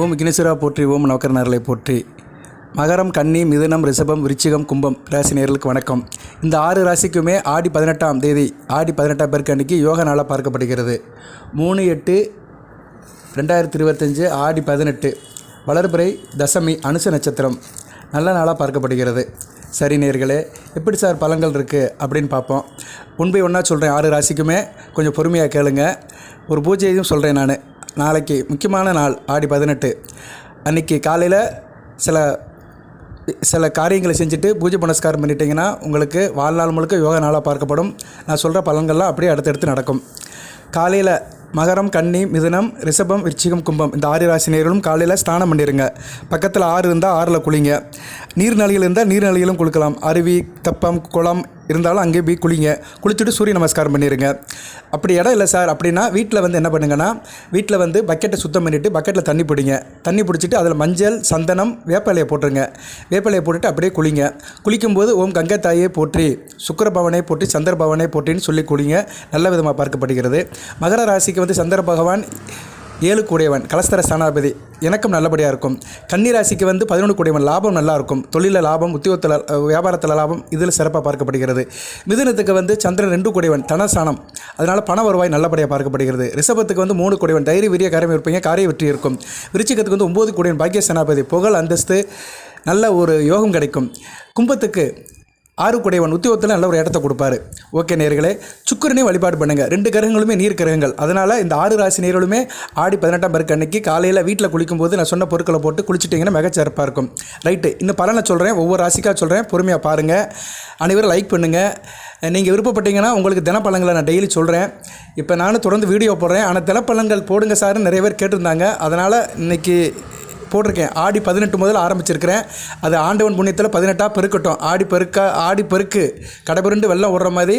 ஓம் கினசுரா போற்றி ஓம் நவக்கரனர்களை போற்றி. மகரம் கன்னி மிதுனம் ரிஷபம் விருச்சிகம் கும்பம் ராசி நேர்களுக்கு வணக்கம். இந்த ஆறு ராசிக்குமே ஆடி பதினெட்டாம் தேதி ஆடி பதினெட்டாம் பேருக்கு அன்றைக்கி யோக நாளாக பார்க்கப்படுகிறது. மூணு எட்டு ரெண்டாயிரத்தி இருபத்தஞ்சு ஆடி பதினெட்டு. வளர்பிறை தசமி அனுச நட்சத்திரம். நல்ல நாளாக பார்க்கப்படுகிறது. சரி நேர்களே எப்படி சார் பழங்கள் இருக்குது அப்படின்னு பார்ப்போம். ஒன் ஒன்றா சொல்கிறேன் ஆறு ராசிக்குமே கொஞ்சம் பொறுமையாக கேளுங்க. ஒரு பூஜையும் சொல்கிறேன் நான். நாளைக்கு முக்கியமான நாள் ஆடி பதினெட்டு. அன்றைக்கி காலையில் சில சில காரியங்களை செஞ்சுட்டு பூஜை புனஸ்காரம் பண்ணிட்டீங்கன்னா உங்களுக்கு வாழ்நாள் முழுக்க யோகா நாளாக பார்க்கப்படும். நான் சொல்கிற பலன்கள்லாம் அப்படியே அடுத்தடுத்து நடக்கும். காலையில் மகரம் கன்னி மிதுனம் ரிஷபம் விருச்சிகம் கும்பம் இந்த ஆறு ராசி நேர்களும் காலையில் ஸ்நானம் பண்ணிடுங்க பக்கத்தில் ஆறு இருந்தால் ஆறில் குளிங்க. நீர்நிலைகள் இருந்தால் நீர்நிலைகளும் குளிக்கலாம். அருவி தப்பம் குளம் இருந்தாலும் அங்கேயே போய் குளிங்க. குளிச்சுட்டு சூரிய நமஸ்காரம் பண்ணிடுங்க அப்படி இடம் இல்லை சார். அப்படின்னா வீட்டில் வந்து என்ன பண்ணுங்கன்னா வீட்டில் வந்து பக்கெட்டை சுத்தம் பண்ணிவிட்டு பக்கெட்டில் தண்ணி பிடிங்க. தண்ணி பிடிச்சிட்டு அதில் மஞ்சள் சந்தனம் வேப்பிலையை போட்டுருங்க. வேப்பிலையை போட்டுட்டு அப்படியே குளிங்க. குளிக்கும்போது ஓம் கங்கை தாயே போற்றி சுக்கர பவனை போற்றி சந்திர பவனை போற்றின்னு சொல்லி குளிங்க. நல்ல விதமாக பார்க்கப்படுகிறது. மகர ராசிக்கு வந்து சந்திர பகவான் ஏழு கூடையவன் கலஸ்தர ஸ்தானாதிபதி எனக்கும் நல்லபடியாக இருக்கும். கன்னிராசிக்கு வந்து பதினொன்று கூடையவன் லாபம் நல்லா இருக்கும். தொழிலில் லாபம் உத்தியோகத்தில் வியாபாரத்தில் லாபம் இதில் சிறப்பாக பார்க்கப்படுகிறது. மிதுனத்துக்கு வந்து சந்திரன் ரெண்டு கூடையவன் தனஸ்தானம். அதனால் பண வருவாய் நல்லபடியாக பார்க்கப்படுகிறது. ரிஷபத்துக்கு வந்து மூணு கூடையவன் தைரிய வீரிய காரியம் இருப்பீங்க காரிய வெற்றி இருக்கும். விருச்சிகத்துக்கு வந்து ஒம்பது கூடையவன் பாக்கிய சேனாபதி புகழ் அந்தஸ்து நல்ல ஒரு யோகம் கிடைக்கும். கும்பத்துக்கு ஆறுக்குடையவன் உத்தியோகத்தில் நல்ல ஒரு இடத்த கொடுப்பாரு. ஓகே நேர்களே சுக்கரனையும் வழிபாடு பண்ணுங்கள் ரெண்டு கிரகங்களுமே நீர் கிரகங்கள். அதனால் இந்த ஆறு ராசி நேர்களுமே ஆடி பதினெட்டாம் பேருக்கு அன்னைக்கு காலையில் வீட்டில் குளிக்கும்போது நான் சொன்ன பொருட்களை போட்டு குளிச்சிட்டிங்கன்னா மிகச்சிறப்பாக இருக்கும். ரைட்டு இந்த பலனை சொல்கிறேன் ஒவ்வொரு ராசிக்காக சொல்கிறேன் பொறுமையாக பாருங்கள் அனைவரும் லைக் பண்ணுங்கள் நீங்கள் விருப்பப்பட்டீங்கன்னா உங்களுக்கு தினப்பலன்களை நான் டெய்லி சொல்கிறேன் இப்போ நானும் தொடர்ந்து வீடியோ போடுறேன். ஆனால் தினப்பலன்கள் போடுங்க சார்னு நிறைய பேர் கேட்டிருந்தாங்க. அதனால் இன்னைக்கு போட்டிருக்கேன். ஆடி பதினெட்டு முதல் ஆரம்பிச்சிருக்கிறேன். அது ஆண்டவன் புண்ணியத்தில் பதினெட்டாக பெருக்கட்டும். ஆடி பெருக்கா ஆடி பெருக்கு கடைபிரண்டு வெள்ளம் விடுற மாதிரி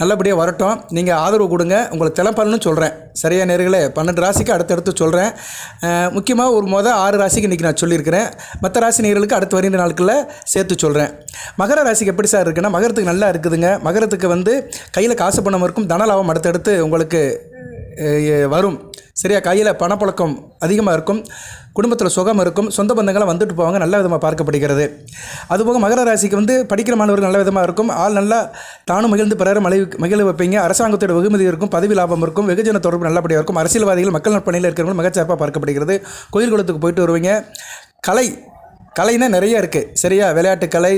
நல்லபடியாக வரட்டும். நீங்கள் ஆதரவு கொடுங்க. உங்களுக்கு திலப்பலன்னு சொல்கிறேன் சரியா நேர்களே? பன்னெண்டு ராசிக்கு அடுத்தடுத்து சொல்கிறேன் முக்கியமாக ஒரு மொதல் ஆறு ராசிக்கு இன்றைக்கி நான் சொல்லியிருக்கிறேன். மற்ற ராசி நேர்களுக்கு அடுத்து வருகின்ற நாட்களில் சேர்த்து சொல்கிறேன் மகர ராசிக்கு எப்படி சார் இருக்குன்னா மகரத்துக்கு நல்லா இருக்குதுங்க. மகரத்துக்கு வந்து கையில் காசு பணம் இருக்கும். தன லாபம் அடுத்தடுத்து உங்களுக்கு வரும். சரியா? கையில் பணப்பழக்கம் அதிகமாக இருக்கும் குடும்பத்தில் சுகம் இருக்கும் சொந்த பந்தங்கள்லாம் வந்துட்டு போவாங்க நல்ல விதமாக பார்க்கப்படுகிறது. அதுபோக மகர ராசிக்கு வந்து படிக்கிற மாணவர்கள் நல்ல விதமாக இருக்கும் ஆள் நல்லா தானும் மகிழ்ந்து பிறர் மலை மகிழ வைப்பீங்க அரசாங்கத்தோட வெகுமதி இருக்கும் பதவி லாபம் இருக்கும் வெகுஜன தொடர்பு நல்லபடியாக இருக்கும் அரசியல்வாதிகள் மக்கள் நற்பணியில் இருக்கிறவங்க மிகச்சிறப்பாக பார்க்கப்படுகிறது. கோயில் குளத்துக்கு போயிட்டு வருவீங்க. கலை கலைனா நிறைய இருக்குது சரியா? விளையாட்டுக்கலை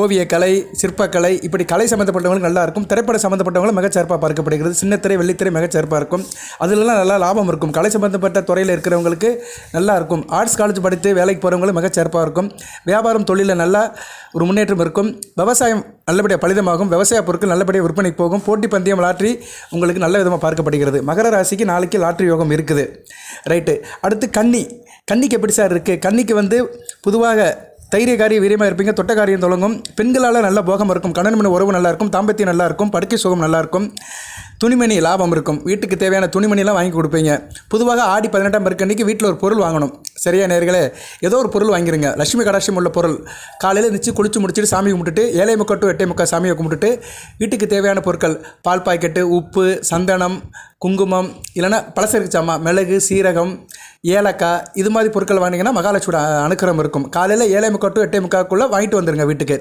ஓவியக்கலை சிற்பக்கலை இப்படி கலை சம்மந்தப்பட்டவங்களுக்கு நல்லா இருக்கும். திரைப்பட சம்மந்தப்பட்டவங்களும் மிகச்சிறப்பாக பார்க்கப்படுகிறது. சின்னத்திரை வெள்ளித்திரை மிகச்சிறப்பாக இருக்கும். அதிலெல்லாம் நல்லா லாபம் இருக்கும். கலை சம்மந்தப்பட்ட துறையில் இருக்கிறவங்களுக்கு நல்லா இருக்கும். ஆர்ட்ஸ் காலேஜ் படித்து வேலைக்கு போகிறவங்களும் மிகச்சிறப்பாக இருக்கும். வியாபாரம் தொழிலில் நல்லா ஒரு முன்னேற்றம் இருக்கும். விவசாயம் நல்லபடியாக பலிதமாகும். விவசாய பொருட்கள் நல்லபடியாக விற்பனைக்கு போகும். போட்டி பந்தயம் லாட்ரி உங்களுக்கு நல்ல விதமாக பார்க்கப்படுகிறது. மகர ராசிக்கு நாளைக்கு லாட்ரி யோகம் இருக்குது. ரைட்டு அடுத்து கன்னி. கன்னிக்கு எப்படி சார் இருக்குது கன்னிக்கு வந்து பொதுவாக தைரிய வீரியமாக இருப்பீங்க தொட்ட காரியம் தொடங்கும். பெண்களால் நல்ல போகம் இருக்கும். கணவன் மன உறவு நல்லா இருக்கும் தாம்பத்தியம் நல்லா இருக்கும் படுக்கை சுகம் நல்லாயிருக்கும் துணிமணி லாபம் இருக்கும். வீட்டுக்கு தேவையான துணிமணிலாம் வாங்கி கொடுப்பீங்க. பொதுவாக ஆடி பதினெட்டாம் பேருக்கு அன்றைக்கி வீட்டில் ஒரு பொருள் வாங்கணும். சரியா நேர்களே? ஏதோ ஒரு பொருள் வாங்கிருங்க. லட்சுமி கடாட்சியம் உள்ள பொருள். காலையில் நிச்சு குளிச்சு முடிச்சுட்டு சாமி கும்பிட்டுட்டு ஏழை முக்கா டு எட்டை முக்கா சாமியை கும்பிட்டுட்டு வீட்டுக்கு தேவையான பொருட்கள் பால் பாக்கெட்டு உப்பு சந்தனம் குங்குமம் இல்லைன்னா பழசருக்கு சாமா மிளகு சீரகம் ஏலக்காய் இது மாதிரி பொருட்கள் வாங்கினீங்கன்னா மகாலட்சுமியோட அனுக்கிரம் இருக்கும். காலையில் ஏழை முக்கா டு எட்டே முக்காக்குள்ளே வாங்கிட்டு வந்துடுங்க வீட்டுக்கு.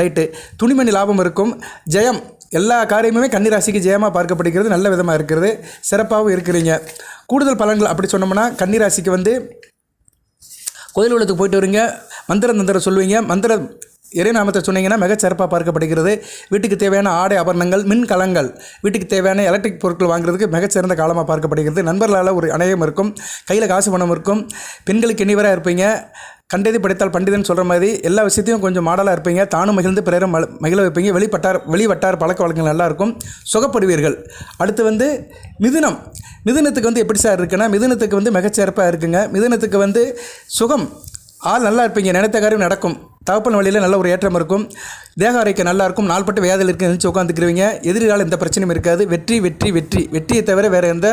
ரைட்டு. துணிமணி லாபம் இருக்கும். ஜெயம் எல்லா காரியமுமே கன்னிராசிக்கு ஜெயமாக பார்க்கப்படுகிறது நல்ல விதமாக இருக்கிறது சிறப்பாகவும் இருக்கிறீங்க. கூடுதல் பலன்கள் அப்படி சொன்னோம்னா கன்னிராசிக்கு வந்து கோயில் உள்ளத்துக்கு போயிட்டு வரீங்க. மந்திர தந்திரம் சொல்லுவீங்க. மந்திர இறைநாமத்தை சொன்னீங்கன்னா மிகச்சிறப்பாக பார்க்கப்படுகிறது. வீட்டுக்கு தேவையான ஆடை ஆபரணங்கள் மின் கலங்கள் வீட்டுக்கு தேவையான எலக்ட்ரிக் பொருட்கள் வாங்குறதுக்கு மிகச்சிறந்த காலமாக பார்க்கப்படுகிறது. நண்பர்களால் ஒரு அணையம் இருக்கும். கையில் காசு பணம் இருக்கும். பெண்களுக்கு இனிவராக இருப்பீங்க. கண்டது படைத்தால் பண்டிதன் சொல்கிற மாதிரி எல்லா விஷயத்தையும் கொஞ்சம் மாடலாக இருப்பீங்க. தானும் மகிழ்ந்து பிறரும் மகிழ வைப்பீங்க. வெளிப்பட்டார் வெளி வட்டார பழக்க வழக்கங்கள் நல்லா இருக்கும். சுகப்படுவீர்கள். அடுத்து வந்து மிதுனம். மிதுனத்துக்கு வந்து எப்படி சார் இருக்குன்னா மிதுனத்துக்கு வந்து மிகச்சிறப்பாக இருக்குங்க. மிதுனத்துக்கு வந்து சுகம். ஆள் நல்லா இருப்பீங்க. நினைத்த காரியம் நடக்கும். தகப்பன் வழியில் நல்ல ஒரு ஏற்றம் இருக்கும். தேக ஆரோக்கியம் நல்லா இருக்கும். நாள்பட்டு வியாதியில் இருக்கு நினச்சி உட்காந்துக்கிறவங்க எதிரிகால எந்த பிரச்சனையும் இருக்காது. வெற்றி வெற்றி வெற்றி. வெற்றியை தவிர வேறு எந்த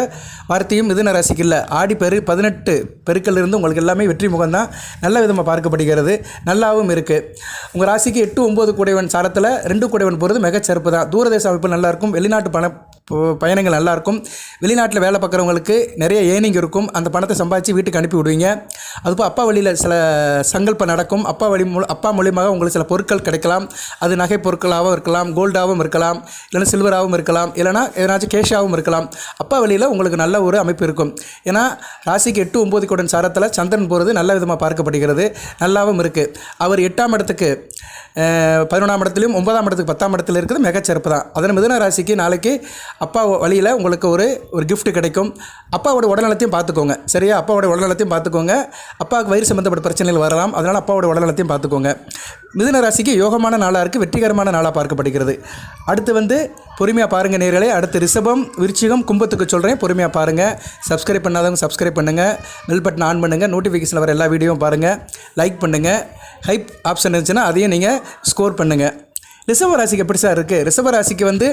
வார்த்தையும் மிதுன ராசிக்கு இல்லை. ஆடி பெரு பதினெட்டு பெருக்கள் இருந்து உங்களுக்கு எல்லாமே வெற்றி முகம்தான் நல்ல விதமாக பார்க்கப்படுகிறது. நல்லாவும் இருக்குது உங்கள் ராசிக்கு எட்டு ஒம்பது கூடைவன் சாரத்தில் ரெண்டு கூடைவன் போகிறது மிகச்சிறப்பு தான் தூரதேச அமைப்பு நல்லாயிருக்கும் வெளிநாட்டு பண பயணங்கள் நல்லாயிருக்கும். வெளிநாட்டில் வேலை பார்க்குறவங்களுக்கு நிறைய ஏர்னிங் இருக்கும். அந்த பணத்தை சம்பாதிச்சு வீட்டுக்கு அனுப்பி விடுவீங்க. அதுபோல் அப்பா வழியில் சில சங்கல்பம் நடக்கும். அப்பா வழி மூல அப்பா மூலியமாக உங்களுக்கு சில பொருட்கள் கிடைக்கலாம். அது நகை பொருட்களாகவும் இருக்கலாம் கோல்டாகவும் இருக்கலாம் இல்லைன்னா சில்வராகவும் இருக்கலாம் இல்லைன்னா எதனாச்சும் கேஷாகவும் இருக்கலாம். அப்பா வழியில் உங்களுக்கு நல்ல ஒரு அமைப்பு இருக்கும். ஏன்னா ராசிக்கு எட்டு ஒம்பது கோடன் சாரத்தில் சந்திரன் போகிறது நல்ல விதமாக பார்க்கப்படுகிறது. நல்லாவும் இருக்குது அவர் எட்டாம் இடத்துக்கு பதினொன்றாம் இடத்துலையும் ஒன்பதாம் இடத்துக்கு பத்தாம் இடத்துல இருக்கிறது மிகச்சிறப்பு தான் அதன் மிதன ராசிக்கு நாளைக்கு அப்பா வழியில் உங்களுக்கு ஒரு ஒரு கிஃப்ட் கிடைக்கும். அப்பாவோட உடல்நலத்தையும் பார்த்துக்கோங்க. சரியா? அப்பாவோட உடல்நலத்தையும் பார்த்துக்கோங்க. அப்பாவுக்கு வயிறு சம்மந்தப்பட்ட பிரச்சனைகள் வரலாம். அதனால் அப்பாவோட உடல்நலத்தையும் பார்த்துக்கோங்க. மிதுன ராசிக்கு யோகமான நாளாக இருக்குது வெற்றிகரமான நாளாக பார்க்கப்படுகிறது. அடுத்து வந்து பொறுமையாக பாருங்கள் நேர்களே. அடுத்து ரிஷபம் விருச்சிகம் கும்பத்துக்கு சொல்கிறேன் பொறுமையாக பாருங்கள் சப்ஸ்கிரைப் பண்ணாதவங்க சப்ஸ்கிரைப் பண்ணுங்கள் பெல் பட்டன் ஆன் பண்ணுங்கள் நோட்டிஃபிகேஷன் வர எல்லா வீடியோவும் பாருங்கள் லைக் பண்ணுங்கள் ஹைப் ஆப்ஷன் இருந்துச்சுன்னா அதையும் நீங்கள் ஸ்கோர் பண்ணுங்கள் ரிஷப ராசிக்கு எப்படி சார் இருக்குது ரிஷப ராசிக்கு வந்து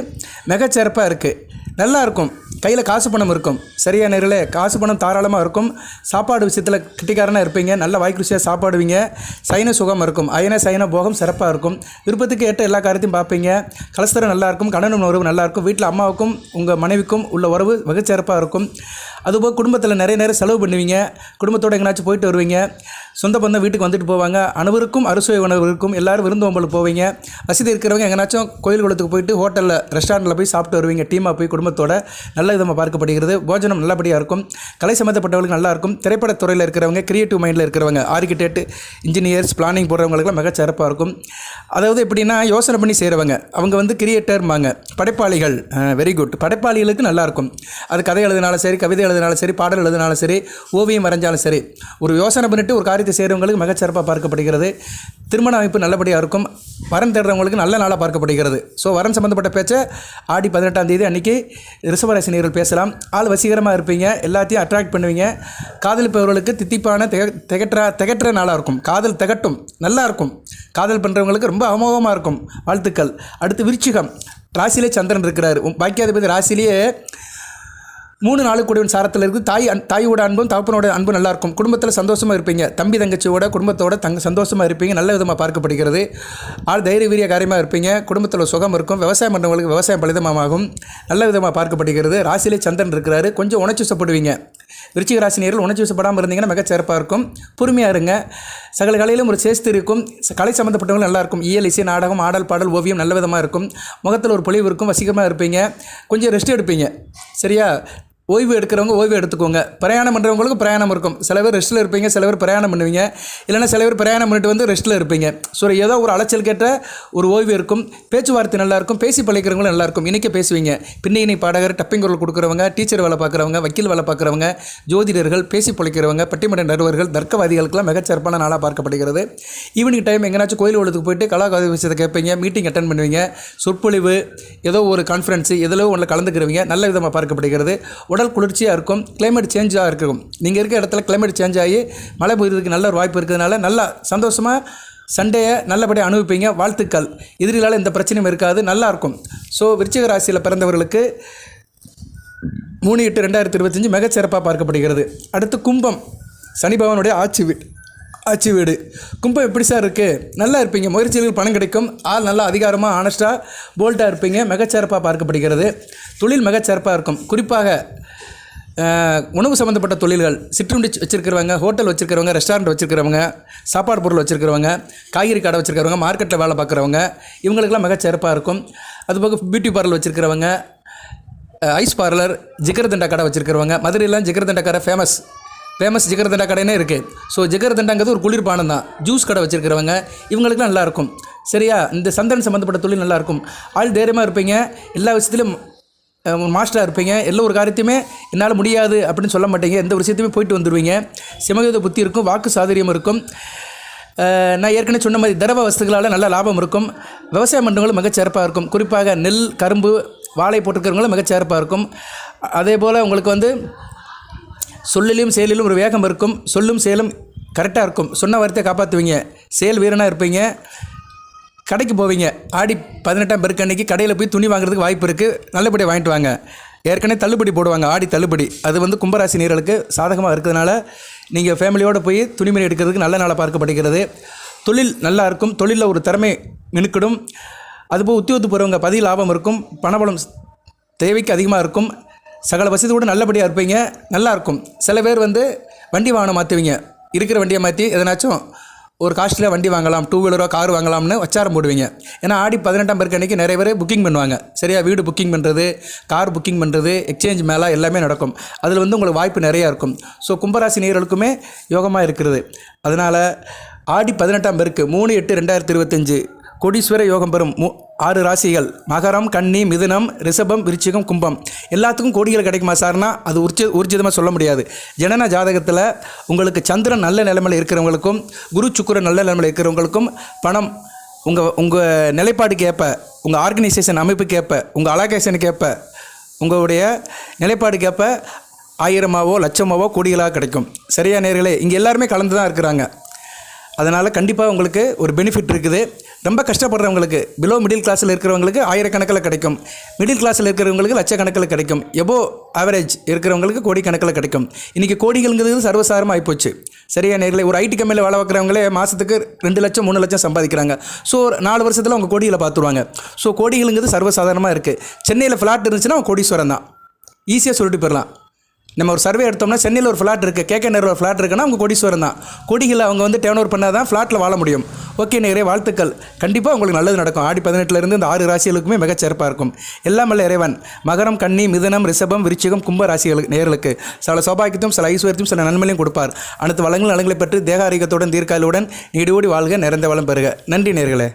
மிகச்சிறப்பாக இருக்குது நல்லா இருக்கும். கையில் காசு பணம் இருக்கும். சரியா நேரில் காசு பணம் தாராளமாக இருக்கும். சாப்பாடு விஷயத்தில் கிட்டிக்காரனாக இருப்பீங்க. நல்ல வாய்க்குருசியாக சாப்பாடுவீங்க. சைன சுகம் இருக்கும். அயன சைன போகம் சிறப்பாக இருக்கும். விருப்பத்துக்கு ஏற்ற எல்லா காரியத்தையும் பார்ப்பீங்க. கலஸ்தரம் நல்லாயிருக்கும் கணவன் உறவு நல்லாயிருக்கும் வீட்டில் அம்மாவுக்கும் உங்கள் மனைவிக்கும் உள்ள உறவு மிகச்சிறப்பாக இருக்கும். அதுபோல் குடும்பத்தில் நிறைய நேரம் செலவு பண்ணுவீங்க. குடும்பத்தோடு எங்கேனாச்சும் போயிட்டு வருவீங்க. சொந்த பந்தம் வீட்டுக்கு வந்துட்டு போவாங்க. அனைவருக்கும் அறுசுவை உணவு இருக்கும். எல்லாரும் விருந்தோம்பலுக்கு போவீங்க. வசதி இருக்கிறவங்க எங்கேனாச்சும் கோயில் குளத்துக்கு போயிட்டு ஹோட்டலில் ரெஸ்டாரண்ட்டில் போய் சாப்பிட்டு வருவீங்க. டீமாக போய் குடும்பத்தோட நல்ல விதமாக பார்க்கப்படுகிறது. போஜனம் நல்லபடியாக இருக்கும். கலை சம்மந்தப்பட்டவங்களுக்கு நல்லாயிருக்கும் திரைப்படத்துறையில் இருக்கிறவங்க கிரியேட்டிவ் மைண்டில் இருக்கிறவங்க ஆர்கிடெக்ட் இன்ஜினியர்ஸ் பிளானிங் போடுறவங்களுக்குலாம் மிக சிறப்பாக இருக்கும். அதாவது எப்படின்னா யோசனை பண்ணி செய்கிறவங்க அவங்க வந்து கிரியேட்டர்மாங்க படைப்பாளிகள் வெரி குட் படைப்பாளிகளுக்கு நல்லா இருக்கும். அது கதை எழுதினாலும் சரி கவிதை எழுதினாலும் சரி பாடல் எழுதினாலும் சரி ஓவியம் வரைஞ்சாலும் சரி. ஒரு யோசனை பண்ணிட்டு ஒரு காரியத்தை செய்கிறவங்களுக்கு மிகச்சிறப்பாக பார்க்கப்படுகிறது. திருமண அமைப்பு நல்லபடியாக இருக்கும். வரன் தேடுறவங்களுக்கு நல்ல நாளாக பார்க்கப்படுகிறது. ஸோ வரன் சம்மந்தப்பட்ட பேச்சை ஆடி பதினெட்டாம் தேதி அன்றைக்கி ரிஷபராசினியர்கள் பேசலாம். ஆள் வசீகரமாக இருப்பீங்க. எல்லாத்தையும் அட்ராக்ட் பண்ணுவீங்க. காதலிப்பவர்களுக்கு தித்திப்பான திக திகற்றா திகற்ற நாளாக இருக்கும். காதல் திகட்டும். நல்லா இருக்கும். காதல் பண்ணுறவங்களுக்கு ரொம்ப அமோகமாக இருக்கும். வாழ்த்துக்கள். அடுத்து விருச்சிகம். ராசியிலே சந்திரன் இருக்கிறார். பாக்கியாதிபதி ராசிலேயே மூணு நாலு கூடிய சாரத்தில் இருக்குது தாய் தாயோட அன்பும் தகப்பனோட அன்பும் நல்லா இருக்கும் குடும்பத்தில் சந்தோஷமாக இருப்பீங்க. தம்பி தங்கச்சியோட குடும்பத்தோட தங்க சந்தோஷமாக இருப்பீங்க. நல்ல விதமாக பார்க்கப்படுகிறது. ஆள் தைரிய வீரிய காரியமாக இருப்பீங்க. குடும்பத்தில் சுகம் இருக்கும். விவசாயம் பண்ணுறவங்களுக்கு விவசாயம் பலிதமாகும். நல்ல விதமாக பார்க்கப்படுகிறது. ராசியிலே சந்திரன் இருக்கிறாரு. கொஞ்சம் உணர்ச்சிசப்படுவீங்க விருச்சிக ராசி நேரில் உணர்ச்சி வசப்படாமல் இருந்தீங்கன்னா மிகச்சிறப்பாக இருக்கும். பொறுமையாக இருங்க. சகல கலையிலும் ஒரு சேஸ்து இருக்கும். கலை சம்மந்தப்பட்டவங்களும் நல்லாயிருக்கும். இயல் இசை நாடகம் ஆடல் பாடல் ஓவியம் நல்ல விதமாக இருக்கும். முகத்தில் ஒரு பொழிவு இருக்கும். வசிகமாக இருப்பீங்க. கொஞ்சம் ரெஸ்ட் எடுப்பீங்க. சரியா? ஓய்வு எடுக்கிறவங்க ஓய்வு எடுத்துக்கோங்க. பிரயாணம் பண்ணுறவங்களுக்கு பிரயாணம் இருக்கும். சில பேர் ரெஸ்ட்டில் இருப்பீங்க சில பேர் பிரயாணம் பண்ணுவீங்க. இல்லைன்னா சில பேர் பிரயாணம் பண்ணிட்டு வந்து ரெஸ்ட்டில் இருப்பீங்க. ஸோ ஏதோ ஒரு அலைச்சல் கேட்ட ஒரு ஓய்வு இருக்கும். பேச்சுவார்த்தை நல்லாயிருக்கும் பேசி பழகிறவங்களும் நல்லாயிருக்கும் இன்றைக்கி பேசுவீங்க. பின்னணி பாடகர் டப்பிங் குரல் கொடுக்குறவங்க டீச்சர் வேலை பார்க்குறவங்க வக்கீல் வேலை பார்க்குறவங்க ஜோதிடர்கள் பேசி பழக்கிறவங்க பட்டிமன்ற நடுவர்கள் தர்க்கவாதிகளுக்கெல்லாம் மிகச்சிறப்பான நாளாக பார்க்கப்படுகிறது. ஈவினிங் டைம் எங்கேனாச்சும் கோயில் உலகத்துக்கு போயிட்டு கலாகாதி விஷயத்தை கேட்பீங்க. மீட்டிங் அட்டன் பண்ணுவீங்க. சொற்பொழிவு ஏதோ ஒரு கான்ஃபரன்ஸு எதிலோ ஒன்றில் கலந்துக்கிறவங்க. நல்ல விதமாக பார்க்கப்படுகிறது. உடல் குளிர்ச்சியாக இருக்கும் கிளைமேட் சேஞ்சாக இருக்கும். நீங்கள் இருக்க இடத்துல கிளைமேட் சேஞ்ச் ஆகி மழை பெய்யுறதுக்கு நல்ல ஒரு வாய்ப்பு இருக்கிறதுனால நல்லா சந்தோஷமாக சண்டையை நல்லபடியாக அனுபவிப்பீங்க. வாழ்த்துக்கள். எதிரிகளால் எந்த பிரச்சனையும் இருக்காது நல்லாயிருக்கும் ஸோ விருச்சிக ராசியில் பிறந்தவர்களுக்கு மூணு எட்டு ரெண்டாயிரத்தி இருபத்தஞ்சி மிகச்சிறப்பாக பார்க்கப்படுகிறது. அடுத்து கும்பம். சனி பகவானுடைய ஆட்சி வீடு ஆச்சு வீடு. கும்பம் எப்படி சார் இருக்குது நல்லா இருப்பீங்க. முயற்சிகளுக்கு பணம் கிடைக்கும். ஆள் நல்லா அதிகாரமாக ஆனஸ்ட்டாக போல்ட்டாக இருப்பீங்க. மிகச்சிறப்பாக பார்க்கப்படுகிறது. தொழில் மிகச்சிறப்பாக இருக்கும். குறிப்பாக உணவு சம்மந்தப்பட்ட தொழில்கள் சிற்றுண்டி வச்சுருக்கிறவங்க ஹோட்டல் வச்சுருக்கிறவங்க ரெஸ்டாரண்ட் வச்சுருக்கிறவங்க சாப்பாடு பொருள் வச்சுருக்கிறவங்க காய்கறி கடை வச்சுருக்கிறவங்க மார்க்கெட்டில் வேலை பார்க்குறவங்க இவங்களுக்கெல்லாம் மிகச்சிறப்பாக இருக்கும். அதுபோக பியூட்டி பார்லர் வச்சுருக்கிறவங்க ஐஸ் பார்லர் ஜிகர்தண்டா கடை வச்சுருக்கிறவங்க மதுரையெல்லாம் ஜிகர்தண்டா கடை ஃபேமஸ் ஃபேமஸ் ஜிகர்தண்டா கடைனே இருக்குது ஸோ ஜிகர்தண்டாங்கிறது ஒரு குளிர்பானம் தான். ஜூஸ் கடை வச்சுருக்கிறவங்க இவங்களுக்குலாம் நல்லாயிருக்கும் சரியா? இந்த சந்தன் சம்மந்தப்பட்ட தொழில் நல்லாயிருக்கும் ஆள் தைரியமாக இருப்பீங்க. எல்லா விஷயத்திலும் மாஸ்டராக இருப்பீங்க. எல்லா ஒரு காரியத்தையுமே என்னால் முடியாது அப்படின்னு சொல்ல மாட்டீங்க. எந்த ஒரு விஷயத்தையுமே போயிட்டு வந்துடுவீங்க சிமகத புத்தி இருக்கும் வாக்கு சாதுரியம் இருக்கும். நான் ஏற்கனவே சொன்ன மாதிரி திரவ வசதிகளால் நல்ல லாபம் இருக்கும். விவசாயம் பண்ணுறவங்களும் மிகச்சிறப்பாக இருக்கும். குறிப்பாக நெல் கரும்பு வாழை போட்டிருக்கிறவங்களும் மிகச்சிறப்பாக இருக்கும். அதே போல் உங்களுக்கு வந்து சொல்லிலும் செயலிலும் ஒரு வேகம் இருக்கும் சொல்லும் செயலும் கரெக்டாக இருக்கும். சொன்ன வார்த்தையை காப்பாற்றுவீங்க செயல் வீரனாக இருப்பீங்க. கடைக்கு போவீங்க. ஆடி பதினெட்டாம் பெருக்கு அன்னைக்கு கடையில் போய் துணி வாங்குறதுக்கு வாய்ப்பு இருக்குது நல்லபடியாக வாங்கிட்டு வாங்க. ஏற்கனவே தள்ளுபடி போடுவாங்க ஆடி தள்ளுபடி. அது வந்து கும்பராசி நீர்களுக்கு சாதகமாக இருக்கிறதுனால நீங்கள் ஃபேமிலியோடு போய் துணிமணி எடுக்கிறதுக்கு நல்ல நாளாக பார்க்கப்படுகிறது. தொழில் நல்லா இருக்கும். தொழிலில் ஒரு திறமை மினுக்கிடும். அதுபோல் உத்தியோகத்து போகிறவங்க பதிவு லாபம் இருக்கும். பணபலம் தேவைக்கு அதிகமாக இருக்கும். சகல வசதி கூட நல்லபடியாக இருப்பீங்க நல்லாயிருக்கும் சில பேர் வந்து வண்டி வாகனம் மாற்றுவீங்க இருக்கிற வண்டியை மாற்றி எதனாச்சும் ஒரு காஸ்ட்லியாக வண்டி வாங்கலாம் டூ வீலரோ கார் வாங்கலாம்னு வச்சாரம் போடுவீங்க. ஏன்னா ஆடி பதினெட்டாம் பேருக்கு அன்றைக்கி நிறைய பேர் புக்கிங் பண்ணுவாங்க. சரியா வீடு புக்கிங் பண்ணுறது கார் புக்கிங் பண்ணுறது எக்ஸ்சேஞ்ச் மேலே எல்லாமே நடக்கும். அதில் வந்து உங்களுக்கு வாய்ப்பு நிறையா இருக்கும். ஸோ கும்பராசி நேர்களுக்குமே யோகமாக இருக்கிறது. அதனால் ஆடி பதினெட்டாம் பேருக்கு மூணு எட்டு ரெண்டாயிரத்தி இருபத்தஞ்சு கோடீஸ்வர யோகம் பெறும் ஆறு ராசிகள். மகரம் கன்னி மிதுனம் ரிஷபம் விருச்சிகம் கும்பம். எல்லாத்துக்கும் கோடிகள் கிடைக்குமா சார்னா அது உர்ஜி ஊர்ஜிதமாக சொல்ல முடியாது. ஜனன ஜாதகத்தில் உங்களுக்கு சந்திரன் நல்ல நிலைமையில் இருக்கிறவங்களுக்கும் குரு சுக்கிரன் நல்ல நிலைமையில் இருக்கிறவங்களுக்கும் பணம் உங்கள் உங்கள் நிலைப்பாடுக்கு ஏற்ப உங்கள் ஆர்கனைசேஷன் அமைப்புக்கு ஏற்ப உங்கள் அலோகேஷனுக்கு ஏற்ப உங்களுடைய நிலைப்பாடுக்கு ஏற்ப ஆயிரமாவோ லட்சமாவோ கோடிகளாக கிடைக்கும். சரியா நேர்களே இங்கே எல்லாருமே கலந்து தான் இருக்கிறாங்க. அதனால் கண்டிப்பாக உங்களுக்கு ஒரு பெனிஃபிட் இருக்குது. ரொம்ப கஷ்டப்படுறவங்களுக்கு பிலோ மிடில் கிளாஸில் இருக்கிறவங்களுக்கு ஆயிரக்கணக்கில் கிடைக்கும். மிடில் கிளாஸில் இருக்கிறவங்களுக்கு லட்சக்கணக்கில் கிடைக்கும். எபோ ஆவரேஜ் இருக்கிறவங்களுக்கு கோடிக்கணக்கில் கிடைக்கும். இன்றைக்கி கோடிகள்ங்கிறது சர்வசாரமாக ஆகிப்போச்சு சரியா நேரில் ஒரு ஐடி கம்பெனியில் வேலை பார்க்குறவங்களே மாதத்துக்கு ரெண்டு லட்சம் மூணு லட்சம் சம்பாதிக்கிறாங்க. ஸோ நாலு வருஷத்தில் அவங்க கோடிகளை பார்த்துருவாங்க ஸோ கோடிகளுங்கிறது சர்வசாதாரணமாக இருக்குது சென்னையில் ஃப்ளாட் இருந்துச்சுன்னா அவங்க கோடீஸ்வரன் தான். ஈஸியாக சொல்லிட்டு போயிடலாம். நம்ம ஒரு சர்வே எடுத்தோம்னா சென்னையில் ஒரு ஃப்ளாட் இருக்குது கேகே நேரில் ஒரு ஃப்ளாட் இருக்குன்னா அவங்க கோடீஸ்வரன் தான். கோடிகளை அவங்க வந்து டேர்ன் ஓவர் பண்ணால் தான் ஃப்ளாட்டில் வாழ முடியும். ஓகே நேரே வாழ்த்துக்கள். கண்டிப்பாக உங்களுக்கு நல்லது நடக்கும். ஆடி பதினெட்டுலேருந்து இந்த ஆறு ராசிகளுக்குமே மிகச்சிறப்பாக இருக்கும். எல்லாம் வல்ல இறைவன். மகரம் கன்னி மிதனம் ரிஷபம் விருச்சிகம் கும்ப ராசிகளுக்கு நேர்களுக்கு சில சௌபாகியத்தையும் சில ஐஸ்வர்யத்தையும் சில நன்மையும் கொடுப்பார். அனைத்து வளங்கள் நலங்களை பெற்று தேக ஆரோக்கியத்துடன் தீர்க்காலுடன் நீடோடி வாழ்க நிறைந்த வளம் பெறுக. நன்றி நேர்களே